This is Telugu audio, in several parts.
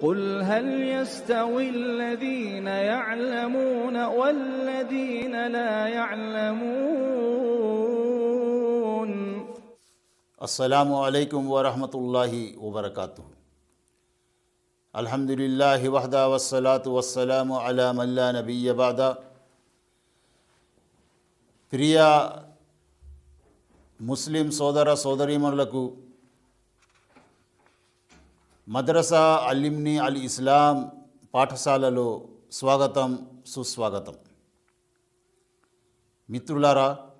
قل هل يستوي الذين يعلمون والذين لا يعلمون అస్సలాము అలైకుం వరహమతుల్లాహి వబర్కాతు అల్హమ్దులిల్లాహి వహదా వస్సలాతు వస్సలాము అలా మల్లా నబీయ బాద ప్రియ ముస్లిం సోదర సోదరీమణులకు మద్రసా అలిమ్ని అల్ ఇస్లాం పాఠశాలలో స్వాగతం సుస్వాగతం. మిత్రులారా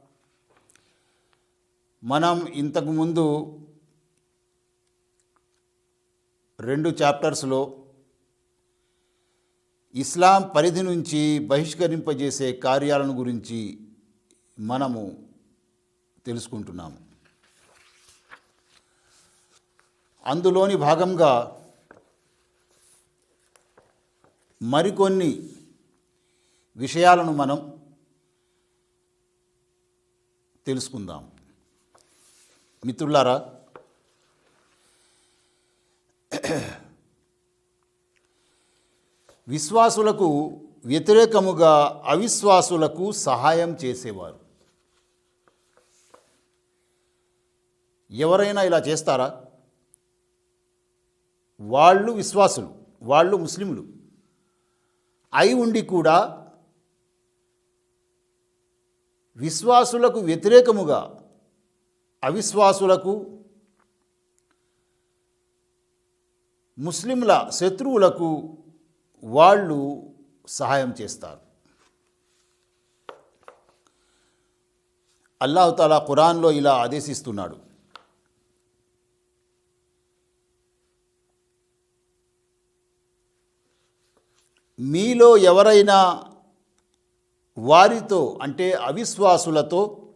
మనం ఇంతకుముందు రెండు చాప్టర్స్లో ఇస్లాం పరిధి నుంచి బహిష్కరింపజేసే కార్యాలను గురించి మనము తెలుసుకుంటున్నాము. అందులోని భాగంగా మరికొన్ని విషయాలను మనం తెలుసుకుందాం. మిత్రులారా విశ్వాసులకు వ్యతిరేకముగా అవిశ్వాసులకు సహాయం చేసేవారు. ఎవరైనా ఇలా చేస్తారా? వాళ్ళు విశ్వాసులు వాళ్ళు ముస్లింలు. అయి ఉండి కూడా విశ్వాసులకు వ్యతిరేకముగా అవిశ్వాసులకు ముస్లింల శత్రువులకు వాళ్ళు సహాయం చేస్తారు. అల్లాహతాలా ఖురాన్లో ఇలా ఆదేశిస్తున్నాడు. మీలో ఎవరైనా వారితో అంటే అవిశ్వాసులతో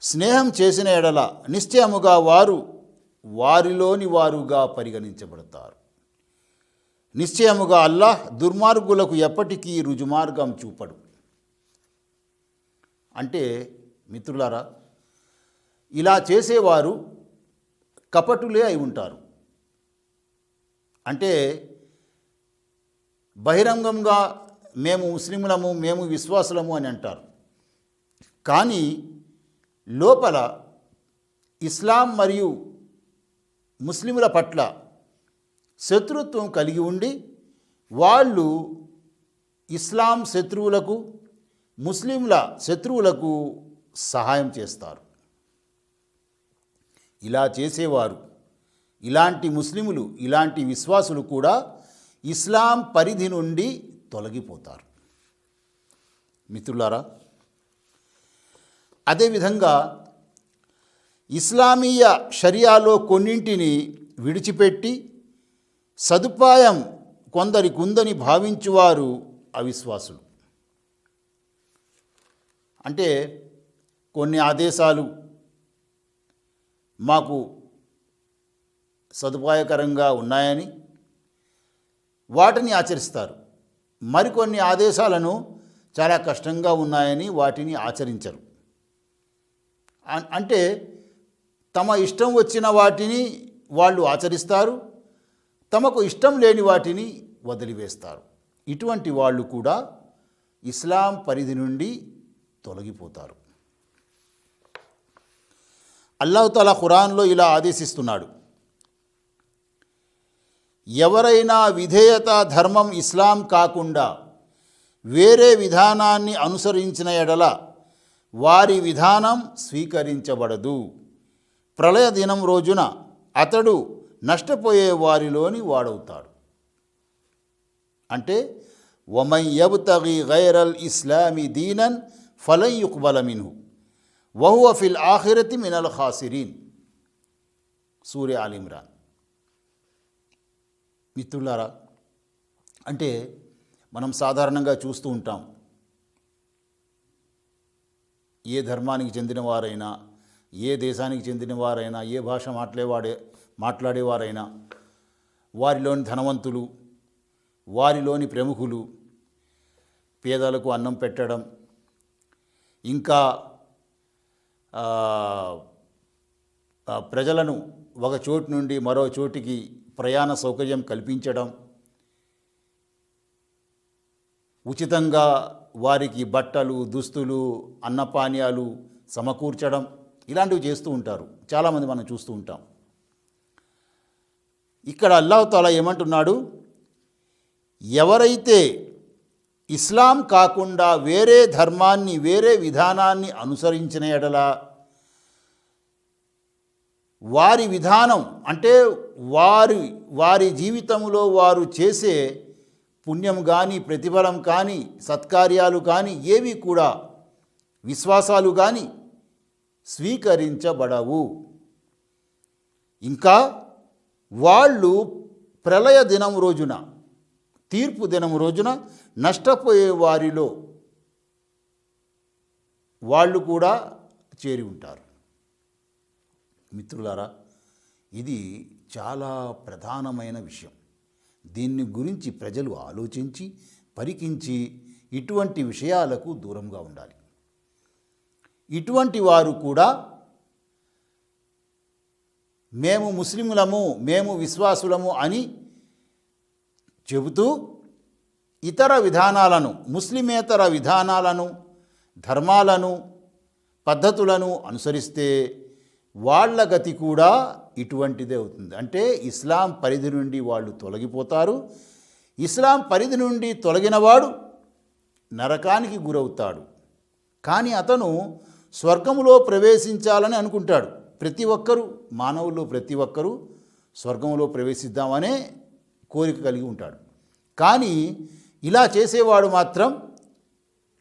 స్నేహం చేసిన ఎడల నిశ్చయముగా వారు వారిలోని వారుగా పరిగణించబడతారు. నిశ్చయముగా అల్లాహ్ దుర్మార్గులకు ఎప్పటికీ రుజుమార్గం చూపడు. అంటే మిత్రులారా ఇలా చేసేవారు కపటులే అయి ఉంటారు. అంటే బహిరంగంగా మేము ముస్లింలము మేము విశ్వాసులము అని అంటారు. కానీ లోపల ఇస్లాం మరియు ముస్లింల పట్ల శత్రుత్వం కలిగి ఉండి వాళ్ళు ఇస్లాం శత్రువులకు ముస్లింల శత్రువులకు సహాయం చేస్తారు. ఇలా చేసేవారు. ఇలాంటి ముస్లిములు ఇలాంటి విశ్వాసులు కూడా ఇస్లాం పరిధి నుండి తొలగిపోతారు. మిత్రులారా అదేవిధంగా ఇస్లామీయ షరియాలో కొన్నింటిని విడిచిపెట్టి సదుపాయం కొందరికి ఉందని భావించువారు అవిశ్వాసులు. అంటే కొన్ని ఆదేశాలు మాకు సదుపాయకరంగా ఉన్నాయని వాటిని ఆచరిస్తారు. మరికొన్ని ఆదేశాలను చాలా కష్టంగా ఉన్నాయని వాటిని ఆచరించరు. అంటే తమ ఇష్టం వచ్చిన వాటిని వాళ్ళు ఆచరిస్తారు. తమకు ఇష్టం లేని వాటిని వదిలివేస్తారు. ఇటువంటి వాళ్ళు కూడా ఇస్లాం పరిధి నుండి తొలగిపోతారు. అల్లాహతాలా ఖురాన్లో ఇలా ఆదేశిస్తున్నాడు. ఎవరైనా విధేయత ధర్మం ఇస్లాం కాకుండా వేరే విధానాన్ని అనుసరించిన ఎడల వారి విధానం స్వీకరించబడదు. ప్రళయ దినం రోజున అతడు నష్టపోయే వారిలోని వాడవుతాడు. అంటే వమై యబ్తగి గైరల్ ఇస్లామి దీనన్ ఫలన్ యుక్బల మిన్హు వహువ ఫిల్ ఆఖిరతి మినల్ ఖాసిరీన్. సూర్య ఆలిమ్రాన్. మిత్రులారా అంటే మనం సాధారణంగా చూస్తూ ఉంటాం. ఏ ధర్మానికి చెందిన వారైనా ఏ దేశానికి చెందిన వారైనా ఏ భాష మాట్లాడేవాడే మాట్లాడేవారైనా వారిలోని ధనవంతులు వారిలోని ప్రముఖులు పేదలకు అన్నం పెట్టడం ఇంకా ప్రజలను ఒక చోటు నుండి మరో చోటికి ప్రయాణ సౌకర్యం కల్పించడం ఉచితంగా వారికి బట్టలు దుస్తులు అన్నపానీయాలు సమకూర్చడం ఇలాంటివి చేస్తూ ఉంటారు. చాలామంది మనం చూస్తూ ఉంటాం. ఇక్కడ అల్లాహతాలా ఏమంటున్నాడు? ఎవరైతే ఇస్లాం కాకుండా వేరే ధర్మాన్ని వేరే విధానాన్ని అనుసరించిన ఎడలా వారి విధానం అంటే వారి వారి జీవితంలో వారు చేసే పుణ్యం కానీ ప్రతిఫలం కానీ సత్కార్యాలు కానీ ఏవి కూడా విశ్వాసాలు కానీ స్వీకరించబడవు. ఇంకా వాళ్ళు ప్రళయ దినం రోజున తీర్పు దినం రోజున నష్టపోయే వారిలో వాళ్ళు కూడా చేరి ఉంటారు. మిత్రులారా ఇది చాలా ప్రధానమైన విషయం. దీన్ని గురించి ప్రజలు ఆలోచించి పరికించి ఇటువంటి విషయాలకు దూరంగా ఉండాలి. ఇటువంటి వారు కూడా మేము ముస్లిములము మేము విశ్వాసులము అని చెబుతూ ఇతర విధానాలను ముస్లిమేతర విధానాలను ధర్మాలను పద్ధతులను అనుసరిస్తే వాళ్ళ గతి కూడా ఇటువంటిదే అవుతుంది. అంటే ఇస్లాం పరిధి నుండి వాళ్ళు తొలగిపోతారు. ఇస్లాం పరిధి నుండి తొలగినవాడు నరకానికి గురవుతాడు. కానీ అతను స్వర్గములో ప్రవేశించాలని అనుకుంటాడు. ప్రతి ఒక్కరూ మానవుల్లో ప్రతి ఒక్కరూ స్వర్గంలో ప్రవేశిద్దామనే కోరిక కలిగి ఉంటాడు. కానీ ఇలా చేసేవాడు మాత్రం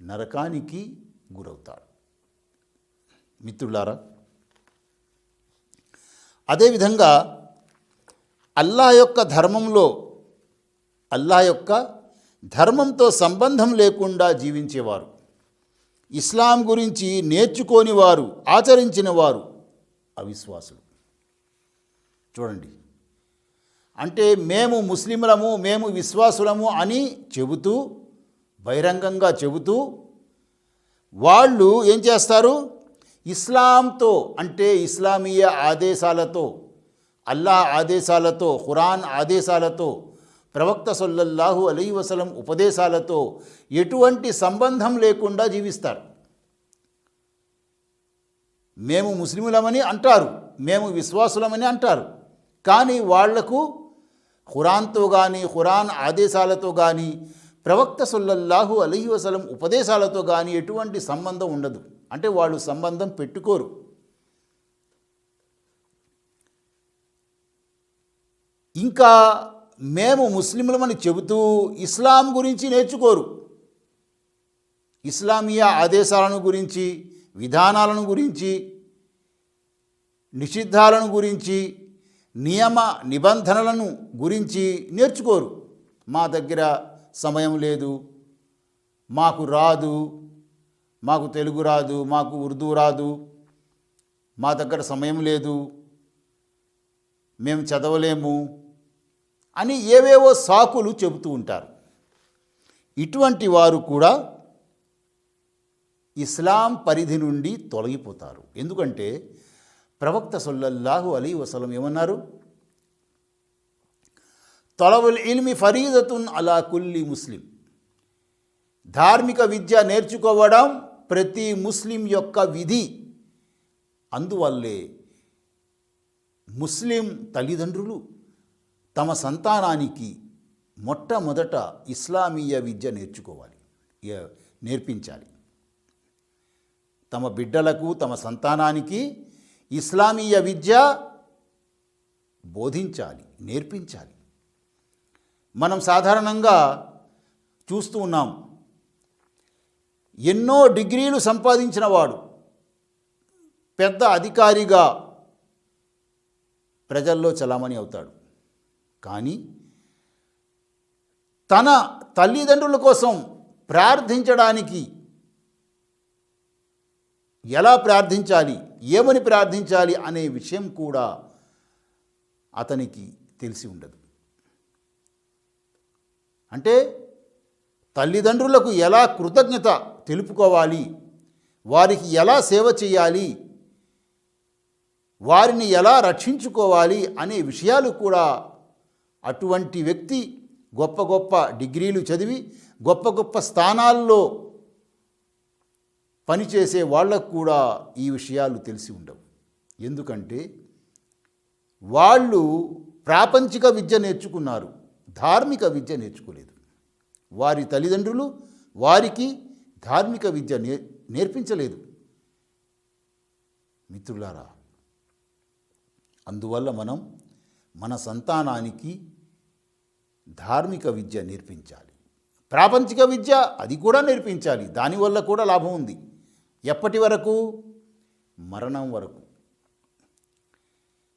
నరకానికి గురవుతాడు. మిత్రులారా అదేవిధంగా అల్లా యొక్క ధర్మంలో అల్లా యొక్క ధర్మంతో సంబంధం లేకుండా జీవించేవారు. ఇస్లాం గురించి నేర్చుకోని వారు ఆచరించిన వారు అవిశ్వాసులు. చూడండి. అంటే మేము ముస్లింలము మేము విశ్వాసులము అని చెబుతూ బహిరంగంగా చెబుతూ వాళ్ళు ఏం చేస్తారు? ఇస్లాంతో అంటే ఇస్లామీయ ఆదేశాలతో అల్లాహ్ ఆదేశాలతో ఖురాన్ ఆదేశాలతో ప్రవక్త సొల్లల్లాహు అలీ వసలం ఉపదేశాలతో ఎటువంటి సంబంధం లేకుండా జీవిస్తారు. మేము ముస్లిములమని అంటారు మేము విశ్వాసులమని అంటారు. కానీ వాళ్ళకు ఖురాన్తో కానీ ఖురాన్ ఆదేశాలతో కానీ ప్రవక్త సొల్లల్లాహు అలీ వసలం ఉపదేశాలతో కానీ ఎటువంటి సంబంధం ఉండదు. అంటే వాళ్ళు సంబంధం పెట్టుకోరు. ఇంకా మేము ముస్లింలమని చెబుతూ ఇస్లాం గురించి నేర్చుకోరు. ఇస్లామీయ ఆదేశాలను గురించి విధానాలను గురించి నిషిద్ధాలను గురించి నియమ నిబంధనలను గురించి నేర్చుకోరు. మా దగ్గర సమయం లేదు మాకు రాదు మాకు తెలుగు రాదు మాకు ఉర్దూ రాదు మా దగ్గర సమయం లేదు మేము చదవలేము అని ఏవేవో సాకులు చెబుతూ ఉంటారు. ఇటువంటి వారు కూడా ఇస్లాం పరిధి నుండి తొలగిపోతారు. ఎందుకంటే ప్రవక్త సొల్లల్లాహు అలీ వసలం ఏమన్నారు? తొలవుల్ ఇల్మి ఫరీదతున్ అలా కుల్లి ముస్లిం. ధార్మిక విద్య నేర్చుకోవడం ప్రతి ముస్లిం యొక్క విధి. అందువల్లే ముస్లిం తల్లిదండ్రులు తమ సంతానానికి మొట్టమొదట ఇస్లామీయ విద్య నేర్చుకోవాలి. నేర్పించాలి. తమ బిడ్డలకు తమ సంతానానికి ఇస్లామీయ విద్య బోధించాలి నేర్పించాలి. మనం సాధారణంగా చూస్తూ ఉన్నాం ఎన్నో డిగ్రీలు సంపాదించిన వాడు పెద్ద అధికారిగా ప్రజల్లో చలామణి అవుతాడు. కానీ తన తల్లిదండ్రుల కోసం ప్రార్థించడానికి ఎలా ప్రార్థించాలి ఏమని ప్రార్థించాలి అనే విషయం కూడా అతనికి తెలిసి ఉండదు. అంటే తల్లిదండ్రులకు ఎలా కృతజ్ఞత తెలుపుకోవాలి? వారికి ఎలా సేవ చేయాలి? వారిని ఎలా రక్షించుకోవాలి? అనే విషయాలు కూడా అటువంటి వ్యక్తి గొప్ప గొప్ప డిగ్రీలు చదివి గొప్ప గొప్ప స్థానాల్లో పనిచేసే వాళ్ళకు కూడా ఈ విషయాలు తెలిసి ఉండవు. ఎందుకంటే వాళ్ళు ప్రాపంచిక విద్య నేర్చుకున్నారు ధార్మిక విద్య నేర్చుకోలేదు. వారి తల్లిదండ్రులు వారికి ధార్మిక విద్య నే నేర్పించలేదు. మిత్రులారా అందువల్ల మనం మన సంతానానికి ధార్మిక విద్య నేర్పించాలి. ప్రాపంచిక విద్య అది కూడా నేర్పించాలి. దానివల్ల కూడా లాభం ఉంది. ఎప్పటి వరకు? మరణం వరకు.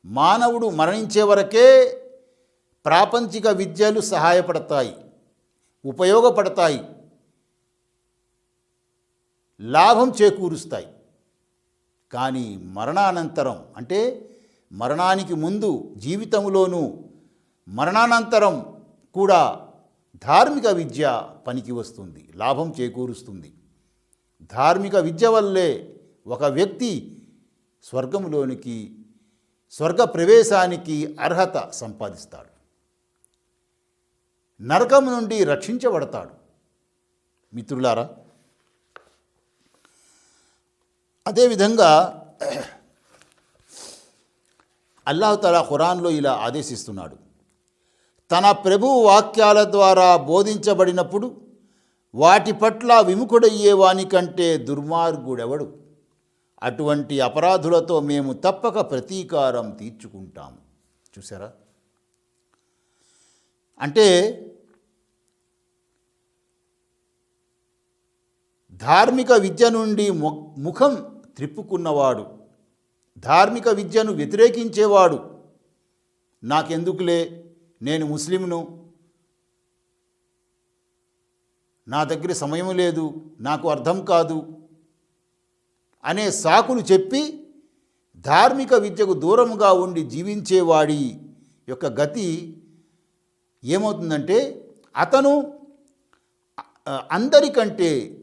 మానవుడు మరణించే వరకే ప్రాపంచిక విద్యలు సహాయపడతాయి. ఉపయోగపడతాయి. లాభం చేకూరుస్తాయి. కానీ మరణానంతరం అంటే మరణానికి ముందు జీవితంలోనూ మరణానంతరం కూడా ధార్మిక విద్య పనికి వస్తుంది లాభం చేకూరుస్తుంది. ధార్మిక విద్య వల్లే ఒక వ్యక్తి స్వర్గంలోనికి స్వర్గ ప్రవేశానికి అర్హత సంపాదిస్తాడు. నరకం నుండి రక్షించబడతాడు. మిత్రులారా అదేవిధంగా అల్లాహతలా ఖురాన్లో ఇలా ఆదేశిస్తున్నాడు. తన ప్రభు వాక్యాల ద్వారా బోధించబడినప్పుడు వాటి పట్ల విముఖుడయ్యేవాని కంటే దుర్మార్గుడెవడు? అటువంటి అపరాధులతో మేము తప్పక ప్రతీకారం తీర్చుకుంటాము. చూసారా అంటే ధార్మిక విద్య నుండి ముఖం త్రిప్పుకున్నవాడు. ధార్మిక విద్యను వ్యతిరేకించేవాడు. నాకెందుకులే? నేను ముస్లింను. నా దగ్గర సమయం లేదు. నాకు అర్థం కాదు. అనే సాకులు చెప్పి ధార్మిక విద్యకు దూరంగా ఉండి జీవించేవాడి యొక్క గతి ఏమవుతుందంటే అతను అందరికంటే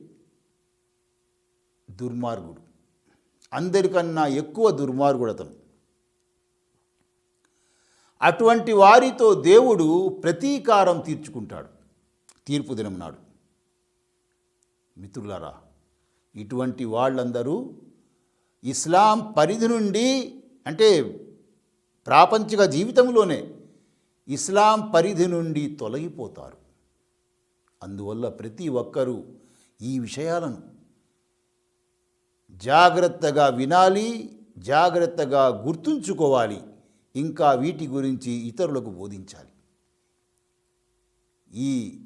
దుర్మార్గుడు. అందరికన్నా ఎక్కువ దుర్మార్గుడు అతను. అటువంటి వారితో దేవుడు ప్రతీకారం తీర్చుకుంటాడు. తీర్పు దినం నాడు. మిత్రులారా ఇటువంటి వాళ్ళందరూ ఇస్లాం పరిధి నుండి అంటే ప్రాపంచిక జీవితంలోనే ఇస్లాం పరిధి నుండి తొలగిపోతారు. అందువల్ల ప్రతి ఒక్కరూ ఈ విషయాలను జాగ్రత్తగా వినాలి జాగ్రత్తగా గుర్తుంచుకోవాలి. ఇంకా వీటి గురించి ఇతరులకు బోధించాలి. ఈ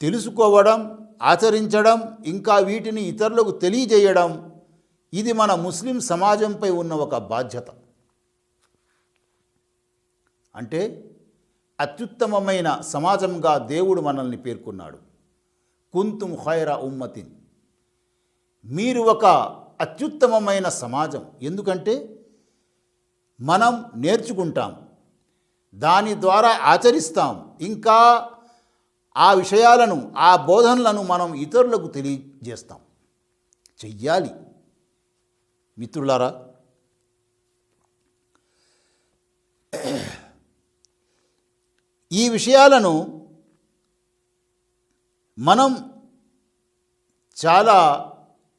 తెలుసుకోవడం ఆచరించడం ఇంకా వీటిని ఇతరులకు తెలియజేయడం ఇది మన ముస్లిం సమాజంపై ఉన్న ఒక బాధ్యత. అంటే అత్యుత్తమమైన సమాజంగా దేవుడు మనల్ని పేర్కొన్నాడు. కుంతుం ఖైరా ఉమ్మతిన్ మీరు ఒక అత్యుత్తమమైన సమాజం. ఎందుకంటే మనం నేర్చుకుంటాం. దాని ద్వారా ఆచరిస్తాం. ఇంకా ఆ విషయాలను ఆ బోధనలను మనం ఇతరులకు తెలియజేస్తాం. చెయ్యాలి. మిత్రులారా ఈ విషయాలను మనం చాలా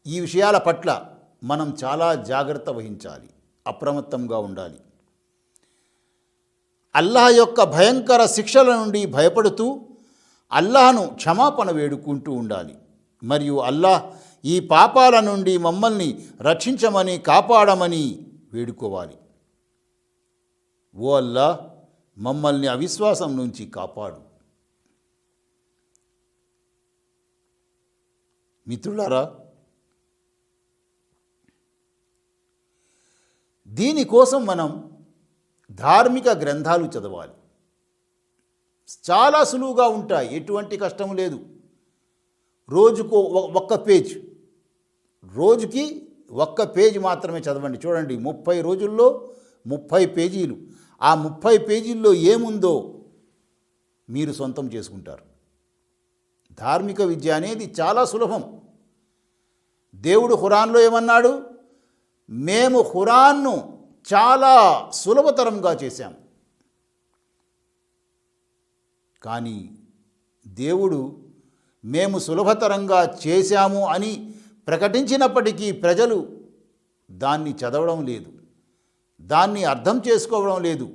ఈ విషయాల పట్ల మనం చాలా జాగ్రత్త వహించాలి అప్రమత్తంగా ఉండాలి. అల్లాహ్ యొక్క భయంకర శిక్షల నుండి భయపడుతూ అల్లాహను క్షమాపణ వేడుకుంటూ ఉండాలి. మరియు అల్లాహ్ ఈ పాపాల నుండి మమ్మల్ని రక్షించమని కాపాడమని వేడుకోవాలి. ఓ అల్లాహ్ మమ్మల్ని అవిశ్వాసం నుంచి కాపాడు. మిత్రులారా దీనికోసం మనం ధార్మిక గ్రంథాలు చదవాలి. చాలా సులువుగా ఉంటాయి ఎటువంటి కష్టం లేదు. రోజుకు ఒక్క పేజ్. రోజుకి ఒక్క పేజీ మాత్రమే చదవండి. చూడండి ముప్పై రోజుల్లో ముప్పై పేజీలు. ఆ ముప్పై పేజీల్లో ఏముందో మీరు సొంతం చేసుకుంటారు. ధార్మిక విద్య అనేది చాలా సులభం. దేవుడు హురాన్లో ఏమన్నాడు? మేము హురాన్ను చాలా సులభతరంగా చేశాం. కానీ దేవుడు మేము సులభతరంగా చేశాము అని ప్రకటించినప్పటికీ ప్రజలు దాన్ని చదవడం లేదు. దాన్ని అర్థం చేసుకోవడం లేదు.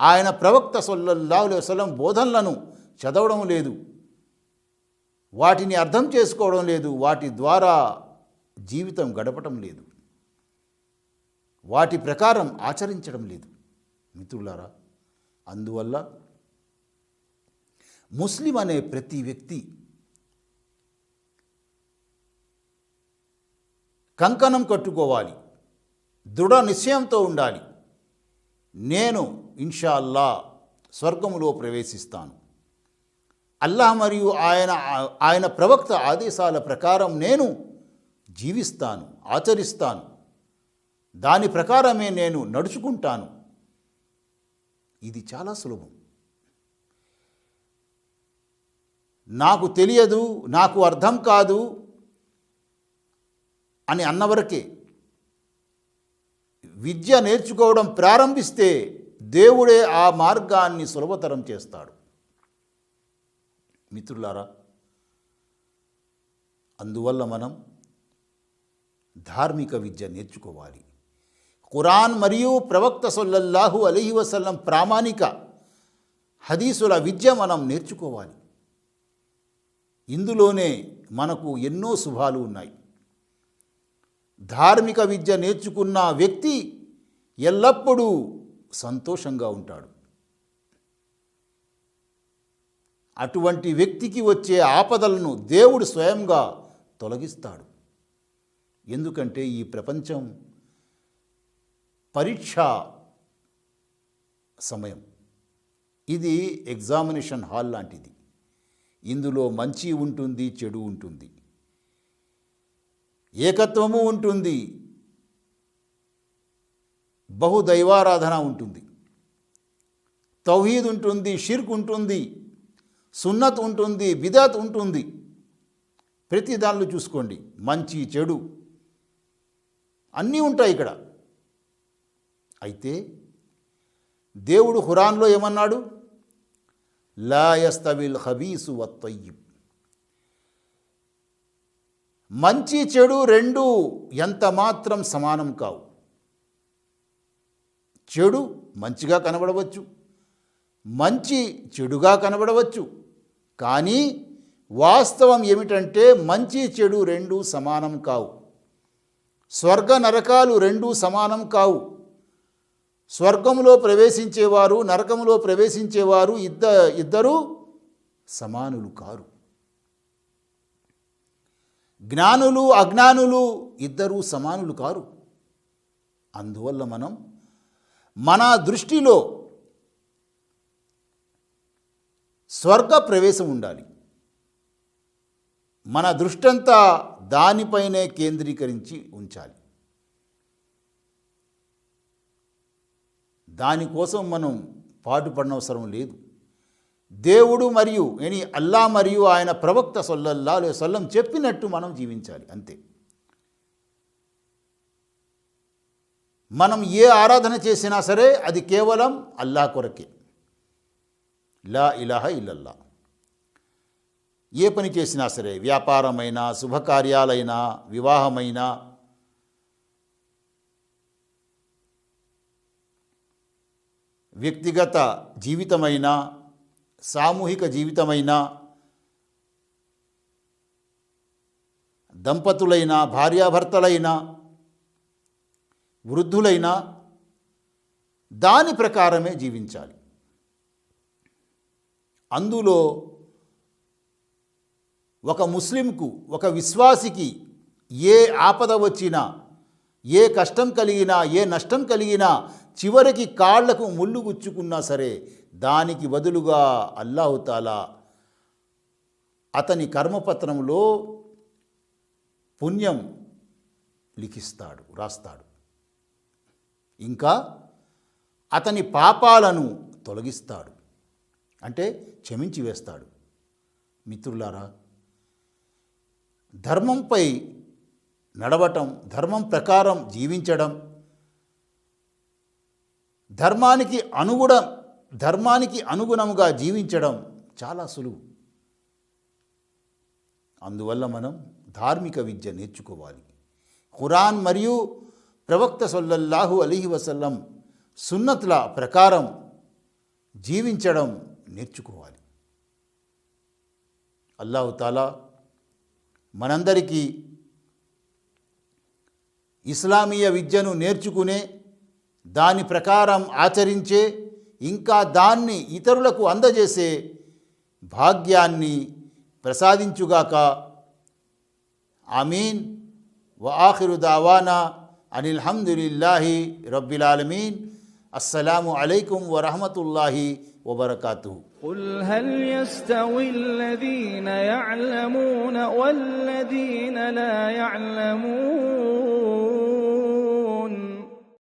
ఆయన ప్రవక్త సొల్లహులి వసలం బోధనలను చదవడం లేదు. వాటిని అర్థం చేసుకోవడం లేదు. వాటి ద్వారా జీవితం గడపటం లేదు. వాటి ప్రకారం ఆచరించడం లేదు. మిత్రులారా అందువల్ల ముస్లిం అనే ప్రతి వ్యక్తి కంకణం కట్టుకోవాలి దృఢ నిశ్చయంతో ఉండాలి. నేను ఇన్షాల్లా స్వర్గములో ప్రవేశిస్తాను. అల్లాహ్ మరియు ఆయన ఆయన ప్రవక్త ఆదేశాల ప్రకారం నేను జీవిస్తాను ఆచరిస్తాను. దాని ప్రకారమే నేను నడుచుకుంటాను. ఇది చాలా సులభం. నాకు తెలియదు నాకు అర్థం కాదు అని అన్నవరకే విద్య నేర్చుకోవడం ప్రారంభిస్తే దేవుడే ఆ మార్గాన్ని సులభతరం చేస్తాడు. మిత్రులారా అందువల్ల మనం ధార్మిక విద్య నేర్చుకోవాలి. ఖురాన్ మరియు ప్రవక్త సొల్లల్లాహు అలీహి వసల్లం ప్రామాణిక హదీసుల విద్య మనం నేర్చుకోవాలి. ఇందులోనే మనకు ఎన్నో శుభాలు ఉన్నాయి. ధార్మిక విద్య నేర్చుకున్న వ్యక్తి ఎల్లప్పుడూ సంతోషంగా ఉంటాడు. అటువంటి వ్యక్తికి వచ్చే ఆపదలను దేవుడు స్వయంగా తొలగిస్తాడు. ఎందుకంటే ఈ ప్రపంచం పరీక్ష సమయం. ఇది ఎగ్జామినేషన్ హాల్ లాంటిది. ఇందులో మంచి ఉంటుంది చెడు ఉంటుంది. ఏకత్వము ఉంటుంది. బహుదైవారాధన ఉంటుంది. తౌహీద్ ఉంటుంది షిర్క్ ఉంటుంది సున్నత్ ఉంటుంది బిదాత్ ఉంటుంది. ప్రతి దానిలో చూసుకోండి. మంచి చెడు అన్నీ ఉంటాయి ఇక్కడ. అయితే దేవుడు హురాన్లో ఏమన్నాడు? లాయస్తవిల్ హబీసు వత్తయ్యిబ్. మంచి చెడు రెండు ఎంత మాత్రం సమానం కావు. చెడు మంచిగా కనబడవచ్చు. మంచి చెడుగా కనబడవచ్చు. కానీ వాస్తవం ఏమిటంటే మంచి చెడు రెండు సమానం కావు. స్వర్గ నరకాలు రెండు సమానం కావు. స్వర్గంలో ప్రవేశించేవారు నరకంలో ప్రవేశించేవారు ఇద్ద ఇద్దరు సమానులు కారు. జ్ఞానులు అజ్ఞానులు ఇద్దరూ సమానులు కారు. అందువల్ల మనం మన దృష్టిలో స్వర్గ ప్రవేశం ఉండాలి. మన దృష్టంతా దానిపైనే కేంద్రీకరించి ఉంచాలి. దానికోసం మనం పాటుపడనవసరం లేదు. దేవుడు మరియు ఎని అల్లా మరియు ఆయన ప్రవక్త సొల్లల్లా అలైహి సొల్లం చెప్పినట్టు మనం జీవించాలి అంతే. మనం ఏ ఆరాధన చేసినా సరే అది కేవలం అల్లా కొరకే. లా ఇలాహ ఇల్లల్లా. ఏ పని చేసినా సరే వ్యాపారమైనా శుభకార్యాలైనా వివాహమైనా వ్యక్తిగత జీవితమైనా సామూహిక జీవితమైనా దంపతులైనా భార్యాభర్తలైనా వృద్ధులైనా దాని ప్రకారమే జీవించాలి. అందులో ఒక ముస్లింకు ఒక విశ్వాసికి ఏ ఆపద వచ్చినా ఏ కష్టం కలిగినా ఏ నష్టం కలిగినా చివరికి కాళ్ళకు ముళ్ళు గుచ్చుకున్నా సరే దానికి బదులుగా అల్లాహుతాలా అతని కర్మపత్రంలో పుణ్యం లిఖిస్తాడు రాస్తాడు. ఇంకా అతని పాపాలను తొలగిస్తాడు. అంటే క్షమించి వేస్తాడు. మిత్రులారా ధర్మంపై నడవటం ధర్మం ప్రకారం జీవించడం ధర్మానికి అనుగుణ ధర్మానికి అనుగుణముగా జీవించడం చాలా సులువు. అందువల్ల మనం ధార్మిక విద్య నేర్చుకోవాలి. ఖురాన్ మరియు ప్రవక్త సొల్లల్లాహు అలీహి వసల్లం సున్నతుల ప్రకారం జీవించడం నేర్చుకోవాలి. అల్లాహుతాలా మనందరికీ ఇస్లామీయ విద్యను నేర్చుకునే దాని ప్రకారం ఆచరించే ఇంకా దాన్ని ఇతరులకు అందజేసే భాగ్యాన్ని ప్రసాదించుగాక ఆమీన్ వ ఆఖిరు దావానా అనిల్ హమ్దులిల్లాహి రబ్బిల్ ఆలమీన్ అస్సలాము అలైకుం వరహమతుల్లాహి వబర్కాతు قل هل يستوي الذين يعلمون والذين لا يعلمون